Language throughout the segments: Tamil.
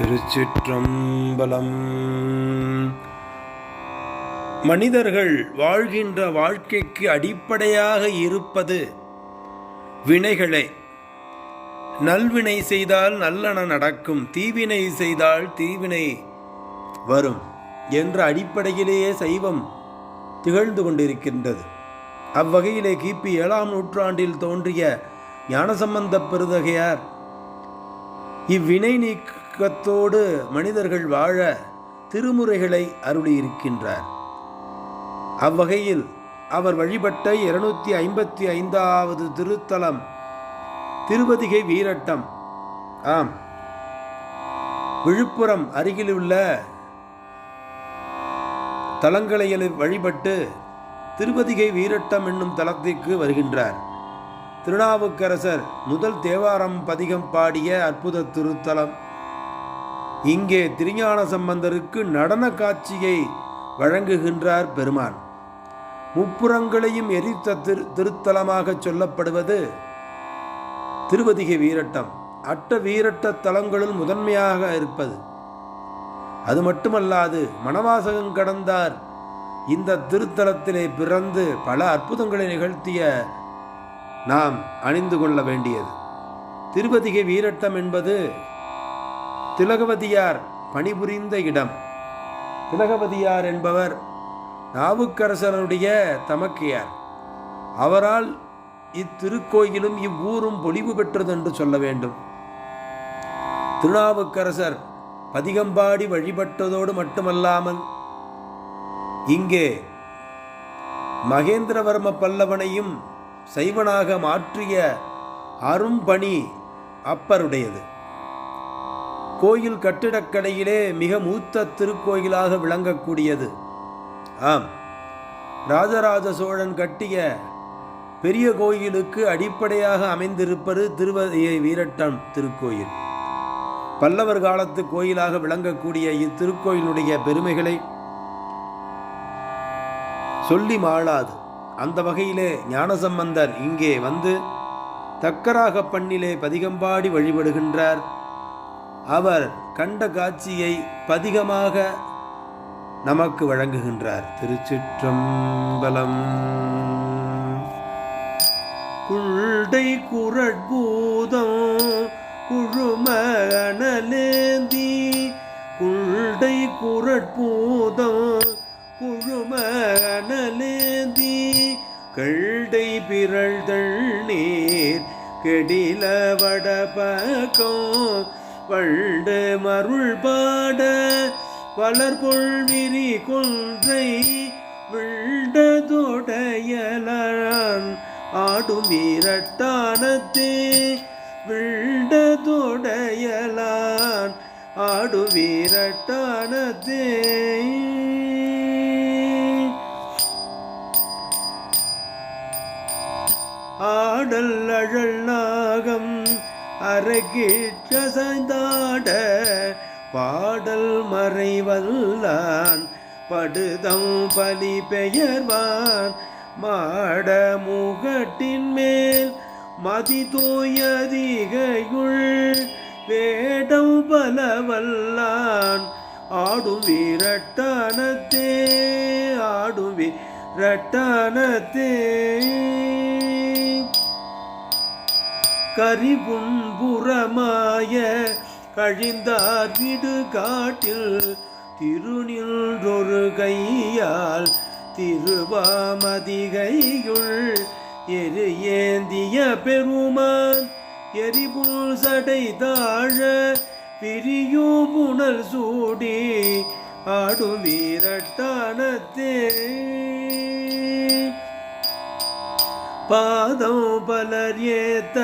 திருச்சிற்றம்பலம். மனிதர்கள் வாழ்கின்ற வாழ்க்கைக்கு அடிப்படையாக இருப்பது வினைகளே. நல்வினை செய்தால் நல்லன நடக்கும் தீவினை செய்தால் தீவினை வரும் என்ற அடிப்படையிலேயே சைவம் திகழ்ந்து கொண்டிருக்கின்றது. அவ்வகையிலே கிபி ஏழாம் நூற்றாண்டில் தோன்றிய ஞானசம்பந்த பெருதகையார் இவ்வினை நீக்கத்தோடு மனிதர்கள் வாழ திருமுறைகளை அருளியிருக்கின்றார். அவ்வகையில் அவர் வழிபட்ட இருநூத்தி ஐம்பத்தி ஐந்தாவது திருத்தலம் திருவதிகை வீரட்டம் ஆம் விழுப்புரம் அருகிலுள்ள தலங்களையில் வழிபட்டு திருவதிகை வீரட்டம் என்னும் தலத்திற்கு வருகின்றார். திருநாவுக்கரசர் முதல் தேவாரம் பதிகம் பாடிய அற்புத திருத்தலம் இங்கே திருஞான சம்பந்தருக்கு நடன காட்சியை வழங்குகின்றார் பெருமான். முப்புறங்களையும் எரித்த திரு திருத்தலமாக சொல்லப்படுவது திருவதிகை வீரட்டம். அட்ட வீரட்ட தலங்களுள் முதன்மையாக இருப்பது. அது மட்டுமல்லாது மணவாசகம் கடந்தார். இந்த திருத்தலத்திலே பிறந்து பல அற்புதங்களை நிகழ்த்திய நாம் அணிந்து கொள்ள வேண்டியது. திருவதிகை வீரட்டம் என்பது திலகவதியார் பணிபுரிந்த இடம். திலகவதியார் என்பவர் நாவுக்கரசனுடைய தமக்கையார். அவரால் இத்திருக்கோயிலும் இவ்வூரும் பொலிவு பெற்றது என்று சொல்ல வேண்டும். திருநாவுக்கரசர் பதிகம்பாடி வழிபட்டதோடு மட்டுமல்லாமல் இங்கே மகேந்திரவர்ம பல்லவனையும் சைவனாக மாற்றிய அரும்பணி அப்பருடையது. கோயில் கட்டிடக்கலையிலே மிக மூத்த திருக்கோயிலாக விளங்கக்கூடியது. ஆம். ராஜராஜ சோழன் கட்டிய பெரிய கோயிலுக்கு அடிப்படையாக அமைந்திருப்பது திருவதியை வீரட்டம் திருக்கோயில். பல்லவர் காலத்து கோயிலாக விளங்கக்கூடிய இத்திருக்கோயிலுடைய பெருமைகளை சொல்லி மாளாது. அந்த வகையிலே ஞானசம்பந்தர் இங்கே வந்து தக்கராக பண்ணிலே பதிகம்பாடி வழிபடுகின்றார். அவர் கண்ட காட்சியை பதிகமாக நமக்கு வழங்குகின்றார். திருச்சிற்றம்பலம். குள்டை குரட்பூதம் குழும அனலேந்தி குள்டை குரட்பூதம் குழுமணலேந்தி அனலேந்தி பிறழ்தள் நீர் கெடில வடபக்கம் வள்டு மருள் பாட வளர்பொள் விரி கொன்றை விழ்டதோடையலான் ஆடும் வீரட்டானத்தே விழ்டதோடையலான் ஆடு வீரட்டானத்தே ஆடல் அழல் நாகம் அரகிற்ற பாடல் மறைவல்லான் படுதம் பலி பெயர்வான். மாட முகட்டின் மேல் மதி தோயதிகையுள் வேடம் பலவல்லான். ஆடும் வீரட்டானத்தே ஆடும் வீரட்டானத்தே கரிபுன்புறமாய கழிந்தார் விடு காட்டில் திருநின்றொரு கையால் திருவாமதிகையுள் எரு ஏந்திய பெருமான் எரிபுல் சடை தாழ பிரியும் புனல் சூடி ஆடும் வீரட்டானத்தே. பாதம் பலர் ஏத்த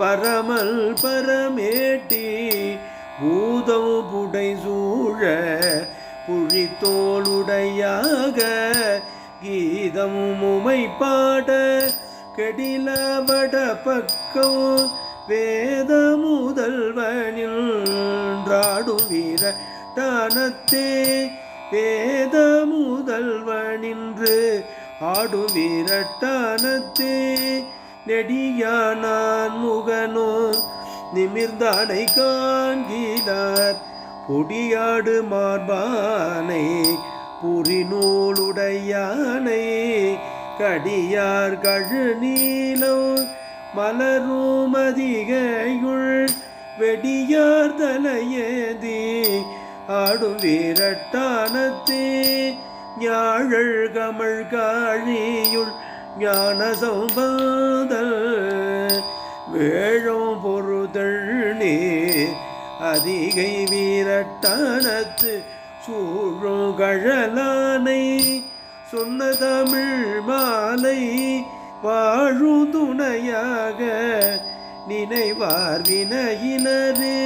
பரமல் பரமேட்டி பூதம் புடை சூழ புழித்தோளுடையாக கீதம் உமை பாட கெடில வட பக்கம் வேத முதல்வனில் வீர தானத்தே வேத முதல்வனின்று ஆடு வீரட்டானத்தே நெடியானான் முகனோ நிமிர்ந்தானை காண்கிறார் பொடியாடு மார்பானை புரிநூலுடையானை கடியார் கழு நீலம் மலரும் அதிகையுள் வெடியார் தலையேதி ஆடும் வீரட்டானத்தே ஞாழல் கமழ் காழியுள் ஞான சம்பதல் வேழும் பொறுதல் நீர் அதிகை வீரட்டானத்து சூழும் கழலானை சொன்ன தமிழ் மாலை வாழும் துணையாக நினைவார் வினையினரே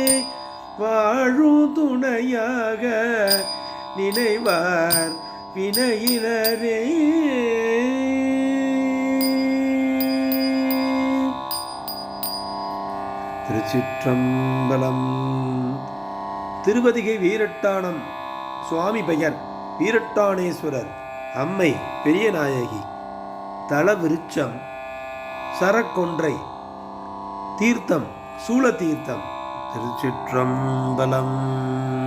வாழும் துணையாக நினைவார் வினையினரே திருச்சிற்றம்பலம். திருவதிகை வீரட்டானம் சுவாமி பெயர் வீரட்டானேஸ்வரர் அம்மை பெரிய நாயகி. தல சரக்கொன்றை. தீர்த்தம். சூல தீர்த்தம். திருச்சிற்றம்பலம்.